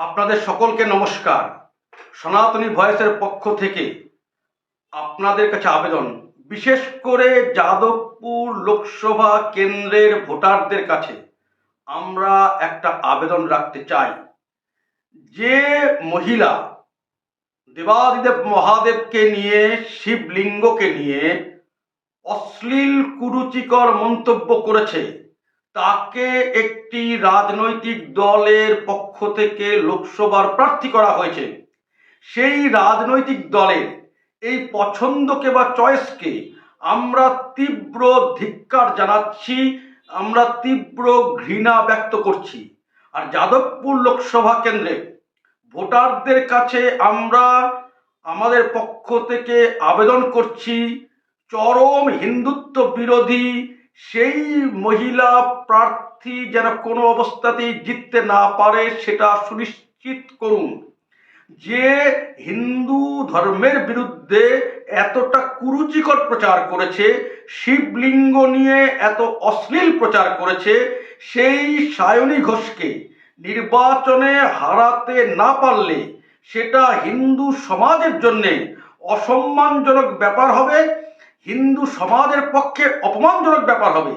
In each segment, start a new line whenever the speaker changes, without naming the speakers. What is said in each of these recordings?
আপনাদের সকলকে নমস্কার। সনাতনী ভয়েসের পক্ষ থেকে আপনাদের কাছে আবেদন। বিশেষ করে যাদবপুর লোকসভা কেন্দ্রের ভোটারদের কাছে আমরা একটা আবেদন রাখতে চাই। যে মহিলা দেবাদিদেব মহাদেবকে নিয়ে, শিবলিঙ্গকে নিয়ে অশ্লীল কুরুচিকর মন্তব্য করেছে তাকে একটি রাজনৈতিক দলের পক্ষ থেকে লোকসভার প্রার্থী করা হয়েছে। সেই রাজনৈতিক দলের এই পছন্দকে বা চয়েসকে আমরা তীব্র ধিক্কার জানাচ্ছি, আমরা তীব্র ঘৃণা ব্যক্ত করছি। আর যাদবপুর লোকসভা কেন্দ্রে ভোটারদের কাছে আমরা আমাদের পক্ষ থেকে আবেদন করছি, চরম হিন্দুত্ব বিরোধী সেই মহিলা প্রার্থী যেন কোনো অবস্থাতেই জিততে না পারে, সেটা সুনিশ্চিত করুন। যে হিন্দু ধর্মের বিরুদ্ধে এতটা কুরুচিকর প্রচার করেছে, শিবলিঙ্গ নিয়ে এত অশ্লীল প্রচার করেছে, সেই সায়নী ঘোষকে নির্বাচনে হারাতে না পারলে সেটা হিন্দু সমাজের জন্যে অসম্মানজনক ব্যাপার হবে। হিন্দু সমাজের পক্ষে অপমানজনক ব্যাপার হবে।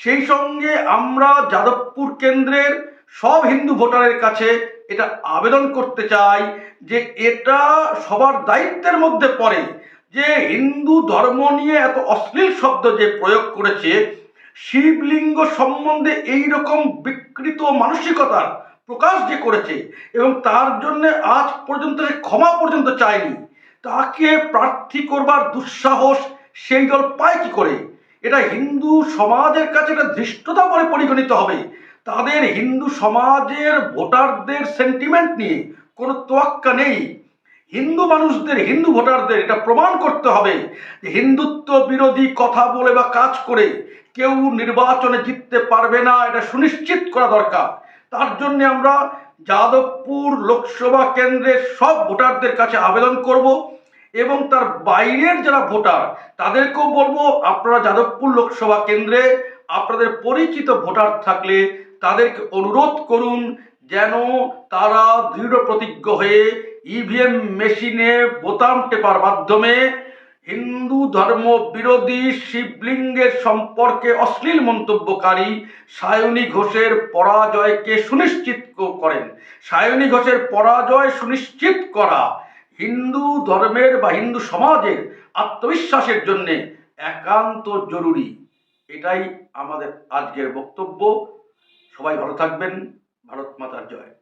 সেই সঙ্গে আমরা যাদবপুর কেন্দ্রের সব হিন্দু ভোটারের কাছে এটা আবেদন করতে চাই যে এটা সবার দায়িত্বের মধ্যে পড়ে যে হিন্দু ধর্ম নিয়ে এত অশ্লীল শব্দ যে প্রয়োগ করেছে, শিবলিঙ্গ সম্বন্ধে এই রকম বিকৃত মানসিকতার প্রকাশ যে করেছে এবং তার জন্য আজ পর্যন্ত ক্ষমা পর্যন্ত চায়নি, তাকে প্রার্থী করবার দুঃসাহস সেই দল পায় কি করে? এটা হিন্দু সমাজের কাছে একটা ধৃষ্টতা বলে পরিগণিত হবে। তাদের হিন্দু সমাজের ভোটারদের সেন্টিমেন্ট নিয়ে কোনো তোয়াক্কা নেই। হিন্দু মানুষদের, হিন্দু ভোটারদের এটা প্রমাণ করতে হবে যে হিন্দুত্ব বিরোধী কথা বলে বা কাজ করে কেউ নির্বাচনে জিততে পারবে না, এটা সুনিশ্চিত করা দরকার। তার জন্য আমরা যাদবপুর লোকসভা কেন্দ্রের সব ভোটারদের কাছে আবেদন করব। এবং তার বাইরের যারা ভোটার, তাদেরকেও বলব আপনারা যাদবপুর লোকসভা কেন্দ্রে আপনাদের পরিচিত ভোটার থাকলে তাদেরকে অনুরোধ করুন যেন তারা দৃঢ় প্রতিজ্ঞ হয়ে ইভিএম মেশিনে বোতাম টেপার মাধ্যমে হিন্দু ধর্ম বিরোধী শিবলিঙ্গের সম্পর্কে অশ্লীল মন্তব্যকারী সায়নী ঘোষের পরাজয়কে সুনিশ্চিত করেন। সায়নী ঘোষের পরাজয় সুনিশ্চিত করা হিন্দু ধর্মের বা হিন্দু সমাজের আত্মবিশ্বাসের জন্যে একান্ত জরুরি। এটাই আমাদের আজকের বক্তব্য। সবাই ভালো থাকবেন। ভারত মাতার জয়।